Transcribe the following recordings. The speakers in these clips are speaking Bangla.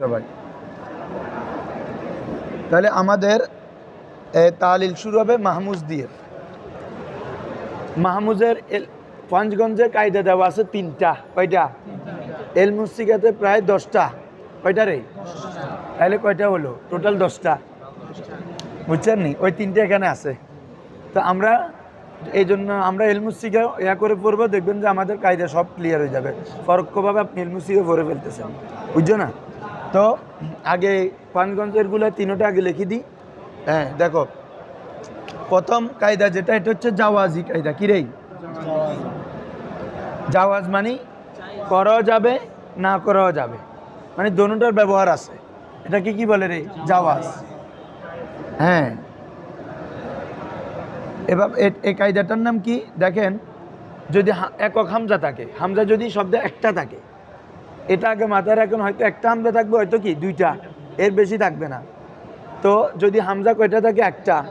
সবাই তাহলে আমাদের তালিল শুরু হবে মাহমুজ দিয়ে। মাহমুজের পঞ্চগঞ্জে কায়দা দেওয়া আছে তিনটা। কয়টা? এল মুসিকাতে প্রায় দশটা। কয়টা রে? তাহলে কয়টা হলো? টোটাল দশটা। বুঝছেন নি? ওই তিনটে এখানে আছে। তো আমরা এই জন্য আমরা এলমুসিকা ইয়া করে পড়ব দেখবেন যে আমাদের কায়দা সব ক্লিয়ার হয়ে যাবে। পরোক্ষভাবে আপনি এলমুসিকা পড়ে ফেলতেছেন। বুঝছ না? তো আগে পানগঞ্জেরগুলো তিনোটা আগে লিখে দিই। হ্যাঁ দেখো। প্রথম কায়দা যেটা, এটা হচ্ছে জাওয়াজি কায়দা। কি রে? জাওয়াজ মানে করাও যাবে, না করাও যাবে। মানে দোনোটার ব্যবহার আছে। এটাকে কি বলে রে? জাওয়াজ। হ্যাঁ। এবার এই কায়দাটার নাম কি? দেখেন, যদি একক হামজা থাকে, হামজা যদি শব্দে একটা থাকে এটা আগে মাথায় রাখুন হয়তো একটা হামজা থাকবে, হয়তো কি, দুইটা। এর বেশি থাকবে না। তো যদি হামজা কয়টা থাকে? একটা।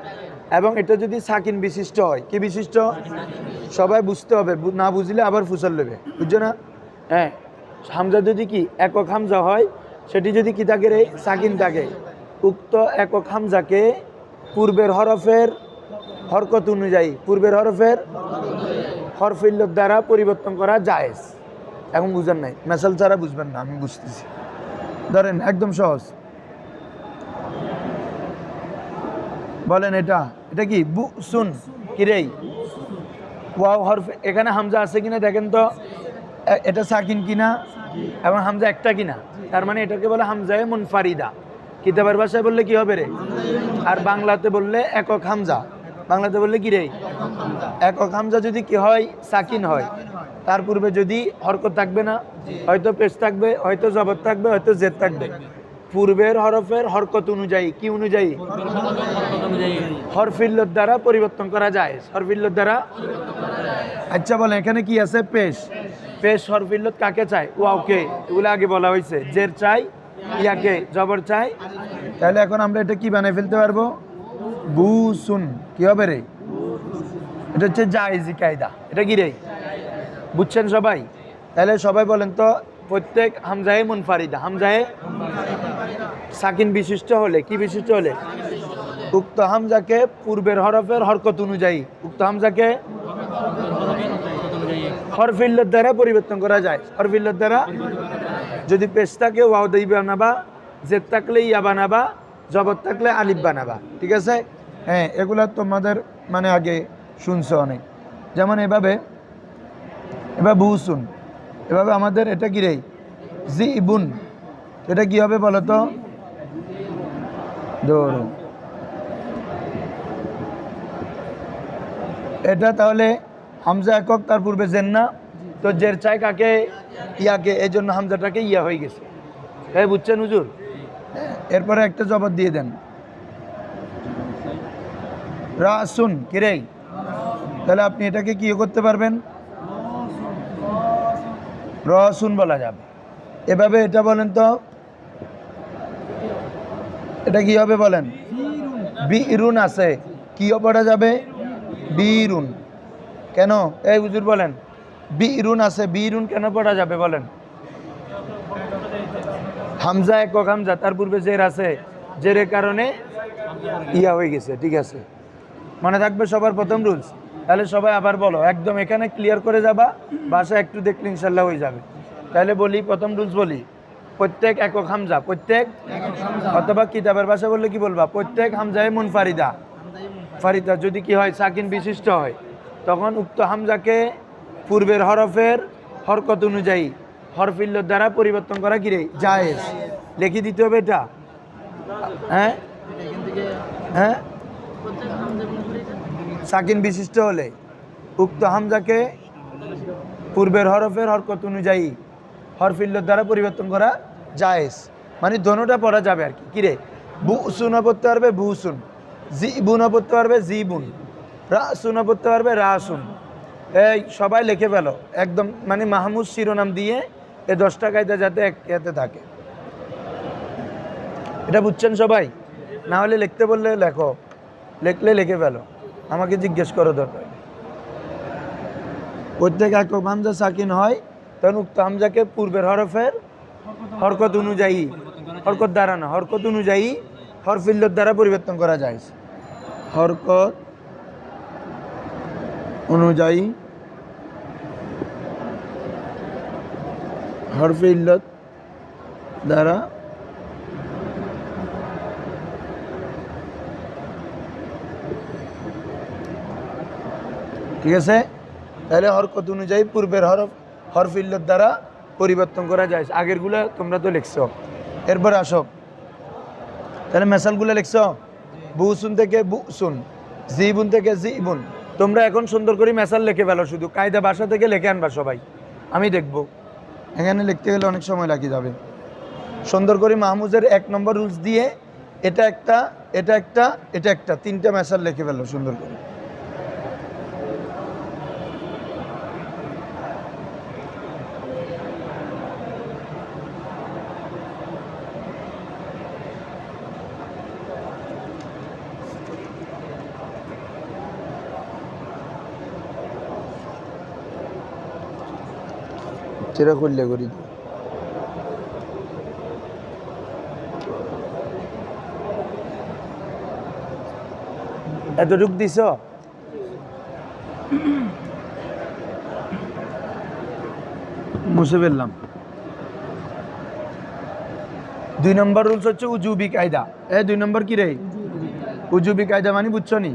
এবং এটা যদি সাকিন বিশিষ্ট হয়, কি বিশিষ্ট? সবাই বুঝতে হবে না বুঝলে আবার ফুসল নেবে। বুঝছ না? হ্যাঁ হামজা যদি কি একক হামজা হয়, সেটি যদি কি থাকে রে? সাকিন থাকে। উক্ত একক হামজাকে পূর্বের হরফের হরকত অনুযায়ী, পূর্বের হরফের হরফিল্লর দ্বারা পরিবর্তন করা জায়েজ। এখন বুঝেন নাই। মেসাল ছাড়া বুঝবেন না, আমি বুঝতেছি। ধরেন, একদম সহজ। বলেন এটা এটা কি? বু শুন কিরেই? ওয়াও, হরফ, এখানে হামজা আছে কিনা দেখেন তো। এটা সাকিন কিনা? এবং হামজা একটা কিনা? তার মানে এটাকে বলে হামজায়ে মুনফারিদা। কিতাবের ভাষায় বললে কি হবে রে? আর বাংলাতে বললে একক হামজা। বাংলাতে বললে কি রে? একক হামজা যদি কি হয়, সাকিন হয়। তার পূর্বে যদি হরকত থাকবে না, হয়তো পেশ থাকবে, হয়তো জবর থাকবে, হয়তো জেদ থাকবে। পূর্বের হরফের হরকত অনুযায়ী, কি অনুযায়ী? হরফিল্লর দ্বারা পরিবর্তন করা যায়। হরফিল্লর দ্বারা? আচ্ছা বলেন, এখানে কি আছে? পেশ। পেশ হরফিল্লত কাকে চাই ওয়াওকে। এগুলো আগে বলা হয়েছে। জের চাই, ইয়াকে। জবর চাই। তাহলে এখন আমরা এটা কি বানিয়ে ফেলতে পারব? বু সুন কি হবে রে? এটা হচ্ছে জায়েজি কায়দা। এটা কি রে? বুঝছেন সবাই? তাহলে সবাই বলেন তো, প্রত্যেক হামজাহে মুনফারিদা। হামজাহে সাকিন বিশিষ্ট হলে, কি বিশিষ্ট হলে? উক্ত হামজাকে পূর্বের হরফের হরকত অনুযায়ী, উক্ত হামজাকে হরফিল্লর দ্বারা পরিবর্তন করা যায়। হরফিল্লর দ্বারা যদি পেশ থাকে ওয়াও দই বানাবা, জেদ থাকলে ইয়া বানাবা, জবর থাকলে আলিফ বানাবা। ঠিক আছে? হ্যাঁ এগুলা তোমাদের মানে আগে শুনছো অনেক। যেমন এভাবে এবার বুসুন এভাবে আমাদের এটা কি রে? জি ইবুন এটা কি হবে বলো তো এটা তাহলে হামজা একক, তার পূর্বে জেন না তো জের চাই কাকে? ইয়াকে। এই জন্য হামজাটাকে ইয়া হয়ে গেছে। এই বুঝছেন হুজুর? এরপরে একটা জবাব দিয়ে দেন। রাসুন, কিরে? তাহলে আপনি এটাকে কি করতে পারবেন? রসুন বলা যাবে। এভাবে এটা বলেন তো। এটা কি হবে বলেন? বিরুন আছে। কি পড়া যাবে? বিরুন। কেন? এই হুজুর বলেন। বিরুন আছে। বিরুন কেন পড়া যাবে বলেন? হামজা একক হামজা, তার পূর্বে জের আছে। জেরের কারণে ইয়া হয়ে গেছে, ঠিক আছে। মনে থাকবে সবার প্রথম রুলস তাহলে সবাই আবার বলো, একদম এখানে ক্লিয়ার করে যাবা, বাসা একটু দেখলে ইনশাল্লাহ হয়ে যাবে। তাহলে বলি, প্রথম রুলস বলি, প্রত্যেক একক হামজা, প্রত্যেক অথবা কিতাবের ভাষা বললে কি বলবা? প্রত্যেক হামজায় মুনফারিদা ফারিদা। ফারিদা যদি কি হয়, সাকিন বিশিষ্ট হয়, তখন উক্ত হামজাকে পূর্বের হরফের হরকত অনুযায়ী হরফিল্লর দ্বারা পরিবর্তন করা কি রে? জায়েজ। লিখে দিতে হবে এটা। হ্যাঁ? হ্যাঁ? সাকিন বিশিষ্ট হলে উক্ত হামজাকে পূর্বের হরফের হরকত অনুযায়ী হরফিল্লর দ্বারা পরিবর্তন করা জায়েজ। মানে দোনোটা পড়া যাবে আর কি। কিরে বু সুনা পড়তে পারবে বু সুন জি বুনা পড়তে পারবে জি বুন রা সুনা পড়তে পারবে রা সুন এই সবাই লিখে ফেলো। একদম মানে মাহমুদ শিরোনাম দিয়ে এ দশটা কায়দা যাতে এক এতে থাকে। এটা বুঝছেন সবাই? না হলে লিখতে বললে লেখো। লিখলে লিখে ফেলো। আমাকে জিজ্ঞেস করো দরকার। প্রত্যেক একক হামজা সাকিন হয়, তখন উক্ত হামজাকে পূর্বের হরফের হরকত অনুযায়ী, হরকত দ্বারা না, হরকত অনুযায়ী হরফিল্লত দ্বারা পরিবর্তন করা যায়। হরকত অনুযায়ী হরফিল্লত দ্বারা ঠিক আছে? তাহলে হরকত অনুযায়ী পূর্বের হরফ হরফিল্লত দ্বারা পরিবর্তন করা যায়। আগেরগুলো তোমরা তো লিখছো। এরপর আসো। তাহলে মেসালগুলো লিখছো? বুসুন থেকে বুসুন, জিবুন থেকে জিবুন। তোমরা এখন সুন্দর করে মেসাল লিখে ফেলো শুধু। কায়দা বাসা থেকে লিখে আনবা সবাই। আমি দেখব। এখানে লিখতে গেলে অনেক সময় লাগে যাবে। সুন্দর করে মাহমুজের এক নম্বর রুলস দিয়ে এটা একটা এটা একটা এটা একটা, তিনটা মেসাল লিখে ফেলো সুন্দর করে। চেরা করলে করি। এতটুক দিছ? মুছে ফেললাম। দুই নম্বর রুলস হচ্ছে উজুবি কায়দা। এ, দুই নম্বর কি রে? উজুবি কায়দা মানে বুঝছ নি?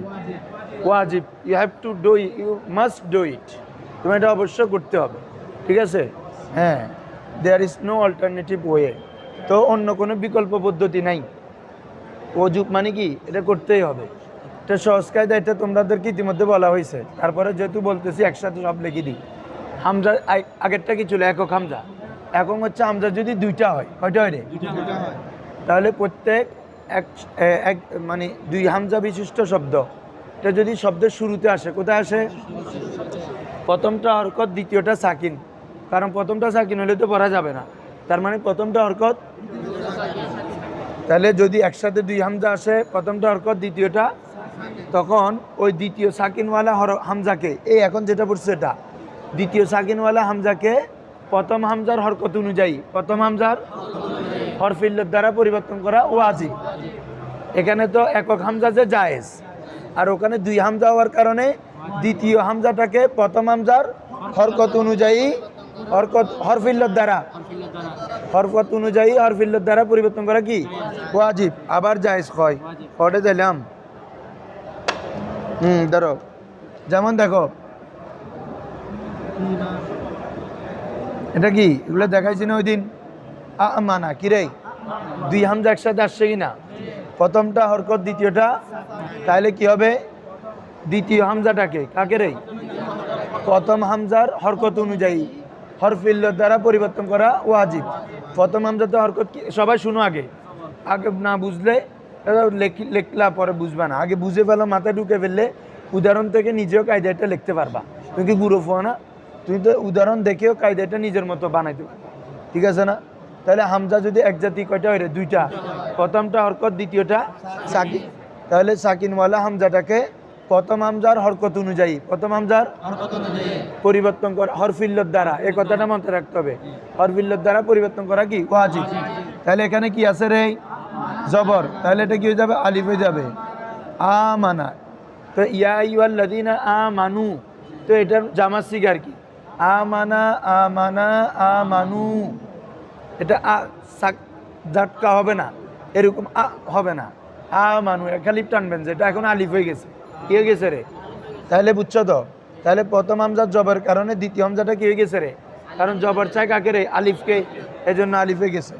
ওয়াজিব। You have to do you must do it তোমার এটা অবশ্যই করতে হবে। ঠিক আছে? হ্যাঁ there is no alternative way তো অন্য কোনো বিকল্প পদ্ধতি নাই। অজুব মানে কি? এটা করতেই হবে। এটা সহজ কায়দা এটা তোমাদেরকে ইতিমধ্যে বলা হয়েছে। তারপরে যেহেতু বলতেছি একসাথে সব লিখে দিই। হামজা আগেরটা কি ছিল? একক হামজা। এখন হচ্ছে হামজা যদি দুইটা হয় কয়টা হয় রে? তাহলে প্রত্যেক এক এক মানে দুই হামজা বিশিষ্ট শব্দ। এটা যদি শব্দের শুরুতে আসে কোথায় আসে। প্রথমটা হরকত দ্বিতীয়টা সাকিন। কারণ প্রথমটা সাকিন হলে তো পড়া যাবে না। তার মানে প্রথমটা হরকত। তাহলে যদি একসাথে দুই হামজা আসে, প্রথমটা হরকত, দ্বিতীয়টা, তখন ওই দ্বিতীয় সাকিনওয়ালা হর, হামজাকে, এই এখন যেটা পড়ছে এটা, দ্বিতীয় সাকিনওয়ালা হামজাকে প্রথম হামজার হরকত অনুযায়ী, প্রথম হামজার হরফিল্লত দ্বারা পরিবর্তন করা ও আজি এখানে তো একক হামজা যে জায়েজ, আর ওখানে দুই হামজা হওয়ার কারণে দ্বিতীয় হামজাটাকে প্রথম হামজার হরকত অনুযায়ী হরকত হরফিল্লত দ্বারা। হরকত অনুযায়ী হরফিল্লত দ্বারা পরিবর্তন করা কি? ওয়াজিব। আবার জায়েজ কয়। কটে দিলাম হুম, ধরো। যেমন দেখো। এটা কি? এগুলো দেখাইছি না ওই দিন মানা, কি রে? দুই হামজা একসাথে আসছে কি না প্রথমটা হরকত, দ্বিতীয়টা তাহলে কি হবে? দ্বিতীয় হামজাটাকে, কাকে রে? প্রথম হামজার হরকত অনুযায়ী। হরফিল্লত দ্বারা পরিবর্তন করা ওয়াজিব। প্রথম হামজাতে হরকত কি? সবাই শুনো আগে। আগে না বুঝলে লিখলা পরে বুঝবা না। আগে বুঝে ফেলো মাথায় ঢুকে ফেললে উদাহরণ থেকে নিজেও কায়দাটা লিখতে পারবা। তুমি কি গুরু ফো না? তুমি তো উদাহরণ দেখেও কায়দাটা নিজের মতো বানাইতে পারবা। ঠিক আছে না? তাহলে হামজা যদি এক জাতি কয়টা হয় দুইটা। প্রথমটা হরকত, দ্বিতীয়টা সাকিন। তাহলে সাকিনওয়ালা হামজাটাকে প্রথম হামজার হরকত অনুযায়ী প্রথম হামজার পরিবর্তন করা হরফিল্লত দ্বারা এই কথাটা মাথায় রাখতে হবে। হরফিল্লত দ্বারা পরিবর্তন করা কি? ওয়াজিব। তাহলে এখানে কি আছে রে? জবর। তাহলে এটা কি হয়ে যাবে? আলিফ হয়ে যাবে। আ মানা তো ইয়া ইউল্লাদিনা আ মানু তো এটার জামা সিগার কি? আ মানা আ মানা আ মানু এটা আ সাক জাটকা হবে না। এরকম আ হবে না। আ মানু খালি টানবেন যে এটা এখন আলিফ হয়ে গেছে। কি হয়ে গেছে রে? তাহলে বুঝছ তো? তাহলে প্রথম হামজার জবের কারণে দ্বিতীয় হামজাটা কি হয়ে গেছে রে? কারণ জবর চাই কাকে রে? আলিফকে। এই জন্য আলিফে গেছে।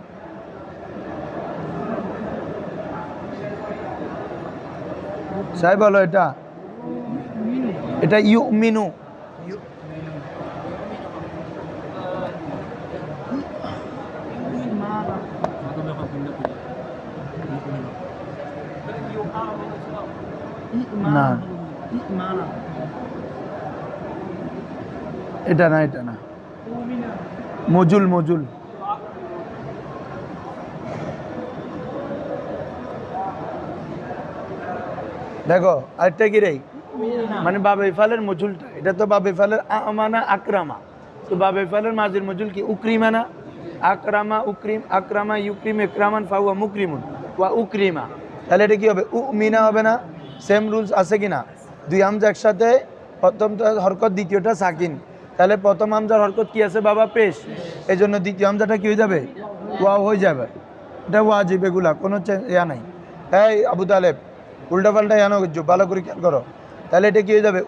সাহেব বলো এটা। এটা ইউ মিনু। না। এটা না এটা না। মজুল মজুল। দেখো, আরেকটা কি রে? মানে বাবে ফালের মজুলটা। এটা তো বাবে ফালের আমানা আক্রামা। তো বাবে ফালের মাঝের মজুল কি? উক্রিমানা? আকরামা, উক্রিম, আকরামা, ইউক্রিম একরামান ফাউয়া মুকরিমুন। ওয়া উক্রিমা। তাহলে এটা কি হবে? উ মিনা হবে না? সেম রুলস আছে কি না দুই আমজা একসাথে প্রথমটা হরকত, দ্বিতীয়টা সাকিন। তাহলে প্রথম আমজার হরকত কি আছে বাবা? পেশ। এই জন্য দ্বিতীয় আমজাটা কি হয়ে যাবে? ওয়া হয়ে যাবে। এটা ওয়া ওয়াজিব এগুলা, কোনো ইয়া নাই। এই আবু তালেব উল্টা পাল্টা জানো ভালো করে খেয়াল করো। তাহলে এটা কি হয়ে যাবে?